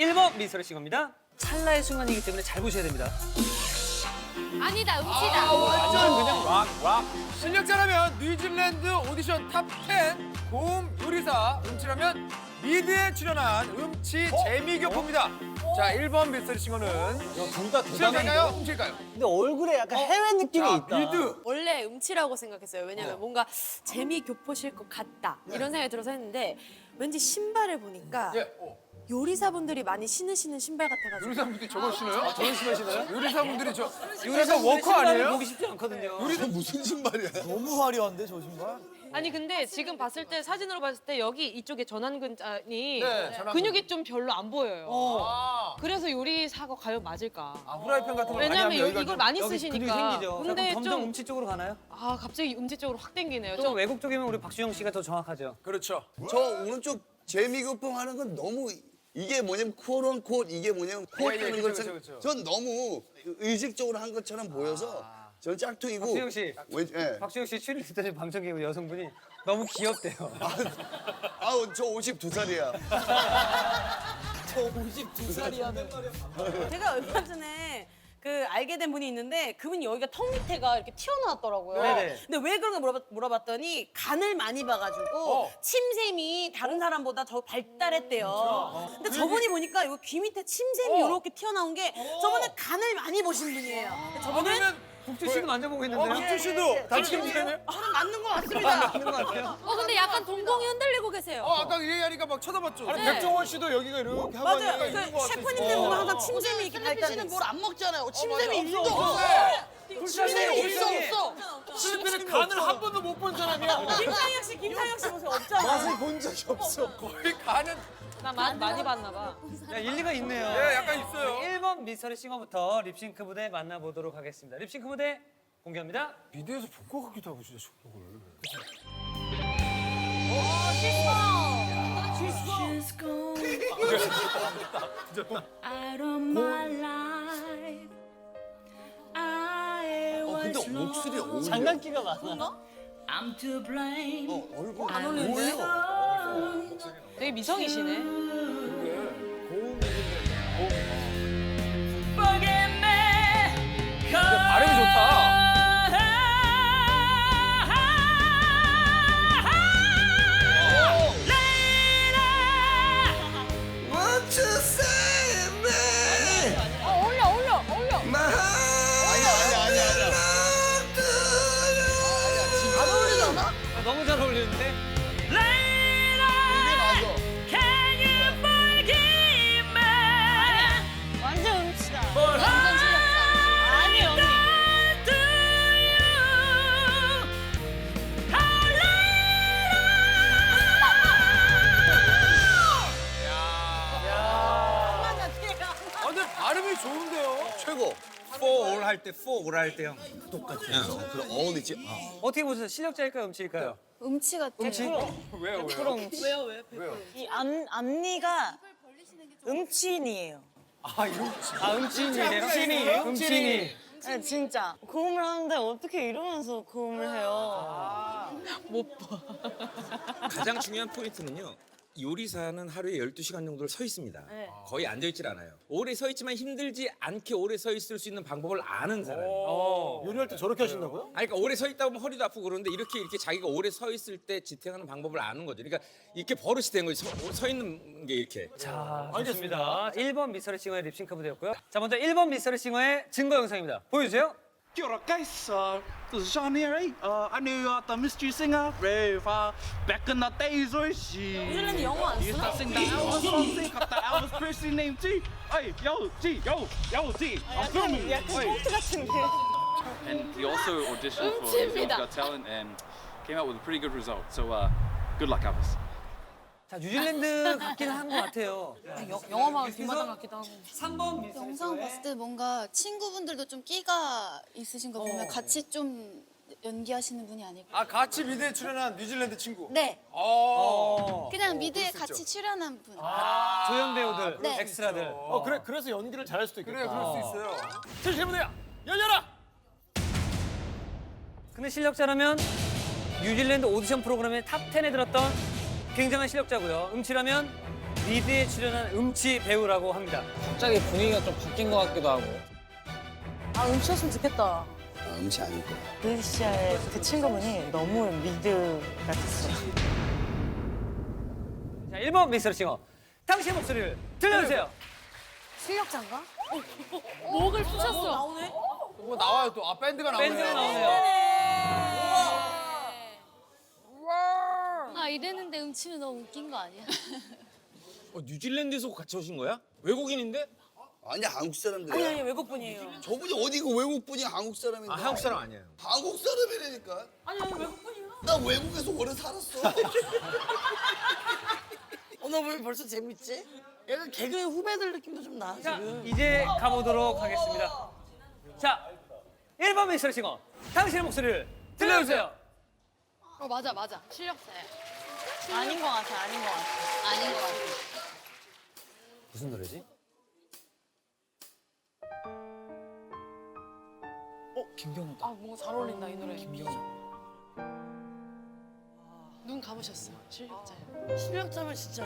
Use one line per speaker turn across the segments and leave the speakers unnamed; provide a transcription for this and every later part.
1번 미스터리 싱어입니다. 찰나의 순간이기 때문에 잘 보셔야 됩니다.
아니다, 음치다.
완전 그냥 락, 락. 실력자라면 뉴질랜드 오디션 탑10 고음 요리사, 음치라면 미드에 출연한 음치 재미교포입니다. 자, 1번 미스터리 싱어는
둘다
실력자인가요? 음치일까요?
근데 얼굴에 약간 해외 느낌이
자,
있다.
미드.
원래 음치라고 생각했어요. 왜냐면 뭔가 재미 교포실 것 같다. 이런 생각이 들어서 했는데 왠지 신발을 보니까
예, 어.
요리사분들이 많이 신으시는 신발 같아가지고
요리사분들이 저걸 신어요?
저런 신발 신어요?
요리사분들이 저
요리사
요리사 워커 아니에요?
보기 쉽지 않거든요.
무슨 신발이야?
너무 화려한데 저 신발?
아니 근데 지금 봤을 때 사진으로 봤을 때 여기 이쪽에 전완근이
네, 전완근.
근육이 좀 별로 안 보여요.
아,
그래서 요리사가 과연 맞을까?
아, 후라이팬 같은 거 많이
왜냐면
하면 여기가
이걸
좀-
많이
여기 근육이
쓰시니까.
생기죠.
근데
점점
좀
음치 쪽으로 가나요?
아 갑자기 음치 쪽으로 확 땡기네요.
좀
좀
외국 쪽이면 우리 박주영 씨가 더 정확하죠.
그렇죠.
저 오른쪽 재미교품 하는 건 너무 이게 뭐냐면 콜온 콜 이게 뭐냐면 콜
예, 예, 그쵸,
것처럼
그쵸, 그쵸.
전 너무 의식적으로 한 것처럼 보여서 전 짝퉁이고
박주영 씨.
왜, 예.
박주영 씨 추리를 듣더니 방청객 여성분이 너무 귀엽대요.
아우 저 52살이야
제가 얼마 전에 그 알게 된 분이 있는데 그분이 여기가 턱 밑에가 이렇게 튀어나왔더라고요.
네네.
근데 왜 그런가 물어봤, 물어봤더니 간을 많이 봐가지고 침샘이 다른 사람보다 더 발달했대요. 근데 저분이 보니까 이거 귀 밑에 침샘이 이렇게 튀어나온 게 저분은 간을 많이 보신 분이에요. 근데
아,
저분은
그러면
국주 씨도 만져보고
어,
있는데요.
박주 씨도 다치 문제네요?
저는 맞는 것 같습니다.
맞는 것 같아요.
어 근데 약간 동공이 흔들리고 계세요.
어, 아까 얘기하니까 막 쳐다봤죠. 아니,
네.
백종원 씨도 여기가 이렇게 하고
맞아요.
있는
것그
같아.
셰프님들 보면 항상 침샘이 이렇게 발달돼 있어요.
안 먹잖아요.
어,
침샘이
맞아.
일도
없어,
없어.
없어.
침샘이 일도. 없어.
실패는 간을 한 번도 못 본 사람이야.
김상혁 씨, 김상혁 씨 보세요. 없잖아요.
맛을 본 적이 없어.
거의 간은
나 마- 많이 봤나 봐.
야, 일리가 있네요.
예, 약간 있어요.
1번 미스터리 싱어부터 립싱크 무대 만나보도록 하겠습니다. 립싱크 무대 공개합니다.
미드에서 본 것 같기도 하고 진짜 저걸.
Out of my life, I
어, 근데
was
목소리 어울려
장난기가 많아.
I'm to blame.
어, 얼굴
안 어울리는데?
되게 미성이시네.
4
오라 할 때요.
네, 그 어울리지?
어. 어떻게 보세요? 실력자일까요? 음치일까요? 네.
음치
같아요. 어, 어,
왜요? 왜요?
이 앞, 앞니가 음치인이에요.
아, 아 음치인이에요? 음치인이에요? 음치인이.
네, 진짜. 고음을 하는데 어떻게 이러면서 고음을 해요? 아.
가장 중요한 포인트는요. 요리사는 하루에 12시간 정도를 서 있습니다. 거의 앉아 있질 않아요. 오래 서 있지만 힘들지 않게 오래 서 있을 수 있는 방법을 아는 사람이에요.
어.
요리할 때 저렇게 하신다고요?
아니, 그러니까 오래 서 있다 보면 허리도 아프고 그러는데 이렇게 이렇게 자기가 오래 서 있을 때 지탱하는 방법을 아는 거죠. 그러니까 이렇게 버릇이 된 거죠. 서, 서 있는 게 이렇게.
자, 알겠습니다. 1번 미스터리 싱어의 립싱크 무대였고요. 자, 먼저 1번 미스터리 싱어의 증거 영상입니다. 보여주세요.
Kia ora guys, uh, this is Sean here, eh? Uh, I knew uh, the mystery singer, Rave, uh, back in the days where she used to sing the Elvis song, sing the Elvis Presley name too. Hey, yo, G, yo, yo, G, I'm filming.
And he also auditioned for Got Talent and came out with a pretty good result, so uh, good luck, Elvis.
자, 뉴질랜드 같기는 한것 같아요.
영화만 뒷마당 같기도 하고.
3번 미스터리
영상 봤을 때 뭔가 친구분들도 좀 끼가 있으신 거 보면 같이 좀 연기하시는 분이 아닐까.
아, 같이 미드에 출연한 뉴질랜드 친구.
네,
어.
그냥 미드에 같이 출연한 분.
조연 배우들,
네.
엑스트라들.
어 그래 그래서 연기를 잘할 수도 있겠다.
그래, 그럴 수 있어요. 자, 질문이야. 열려라!
근데 실력자라면 뉴질랜드 오디션 프로그램의 탑 10에 들었던 굉장한 실력자고요. 음치라면 미드에 출연한 음치 배우라고 합니다.
갑자기 분위기가 좀 바뀐 것 같기도 하고.
아 음치였으면 좋겠다.
아, 음치 아닐 거야.
그 시절에 그 친구분이 너무 미드 같았어요.
자, 1번 미스터 싱어. 당신의 목소리를 들려주세요.
실력자인가?
목을 쑤셨어.
나오네.
뭐 나와요 또. 아 밴드가 나오네요.
밴드가 나오네요.
아 이랬는데 음치면 너무 웃긴 거 아니야?
어, 뉴질랜드에서 같이 오신 거야? 외국인인데?
아니 한국 사람들.
아니 아니 외국 분이에요.
저분이 어디가 외국 분이 한국 사람인데.
아 한국 사람 아니에요.
한국 사람이라니까.
아니 아니 외국 분이야.
나 외국에서 오래 살았어.
어, 너왜 벌써 재밌지? 약간 개그의 후배들 느낌도 좀 나.
자,
지금.
이제 가보도록 하겠습니다. 자, 1번 미스터 싱어. 당신의 목소리를 들려주세요.
어 맞아 맞아 실력자야.
아닌 것 같아. 아닌 것 같아.
아닌 것 같아.
무슨 노래지?
아 뭔가 잘 어울린다 이 노래. 눈 감으셨어 실력자야.
실력자면 진짜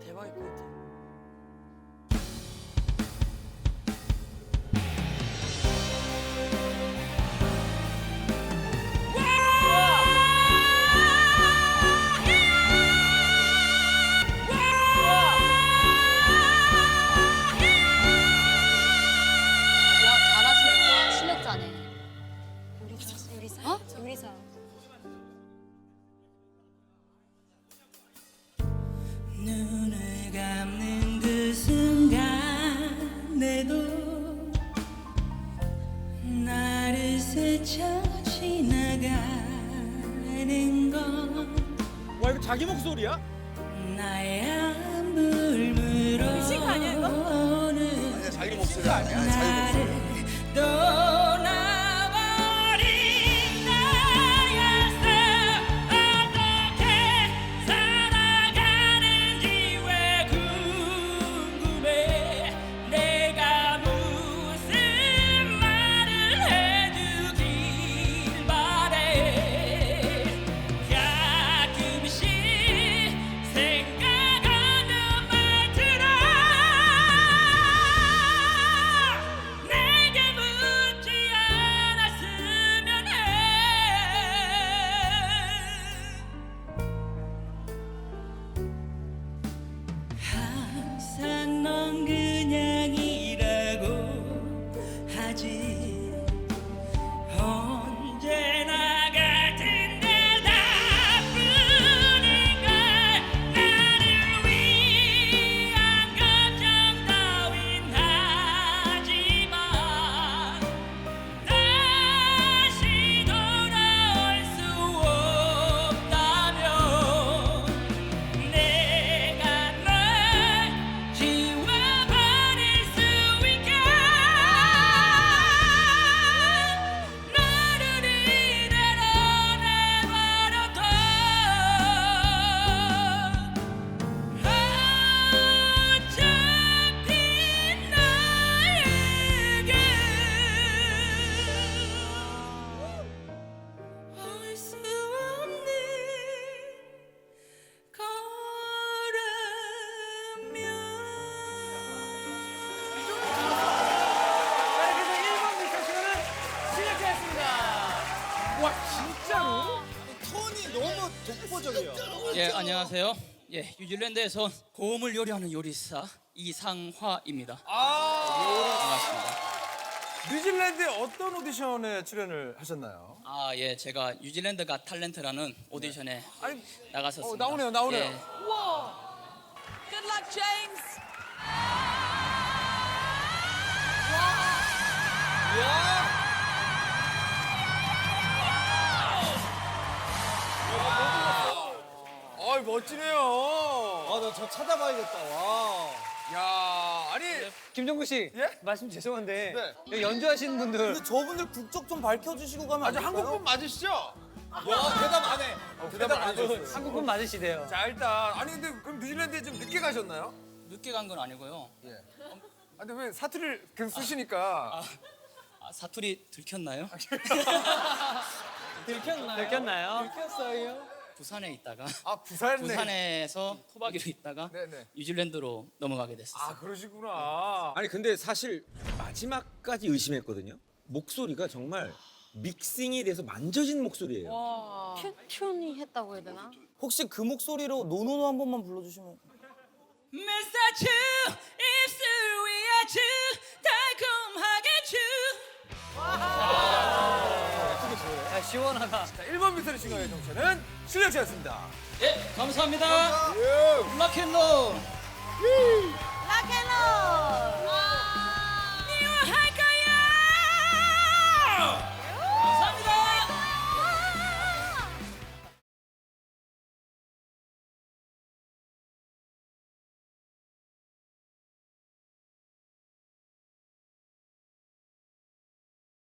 대박일 것 같아.
와
순간에도 나를 스쳐 지나가는 건
와 이거 자기 목소리야?
나의 안불물어
미친 거 아니야, 이거?
오는
아니야 자기 목소리 아니야. 자기 목소리.
떠나버린
와 진짜로?
톤이 너무 독보적이에요.
예 안녕하세요 예 뉴질랜드에서 온 고음을 요리하는 요리사 이상화입니다 반갑습니다
뉴질랜드의 어떤 오디션에 출연을 하셨나요?
아 예 제가 뉴질랜드가 탤런트라는 오디션에
아니,
나갔었습니다
어, 나오네요, 나오네요.
예.
Good luck, James.
어 이 멋지네요.
아, 나 저 찾아봐야겠다. 와.
야, 아니
김종구 씨,
예?
말씀 죄송한데
네.
여기 연주하시는 분들
근데 저분들 국적 좀 밝혀주시고 가면 안
아주
될까요?
한국분 맞으시죠?
와, 대답 안 해.
대답 안 해줬어요.
한국분 맞으시대요.
자 일단 아니 근데 그럼 뉴질랜드에 좀 늦게 가셨나요?
늦게 간 건 아니고요
아, 근데 왜 사투리를 계속 쓰시니까
아, 사투리 들켰나요?
들켰나요? 들켰나요?
부산에 있다가
아 부산에.
부산에서 토박이로 있다가
네네.
뉴질랜드로 넘어가게 됐어요.
아 그러시구나.
아니 근데 사실 마지막까지 의심했거든요. 목소리가 정말 믹싱이 돼서 만져진 목소리예요.
튜, 튜니 했다고 해야 되나?
혹시 그 목소리로 노노노 한 번만 불러주시면.
Chu, 입술 위에 주 달콤하게 주.
자, 시원하다.
자 1번 미스터리 싱어의 정체는 실력자였습니다.
예, 감사합니다. 락앤롤.
락앤롤.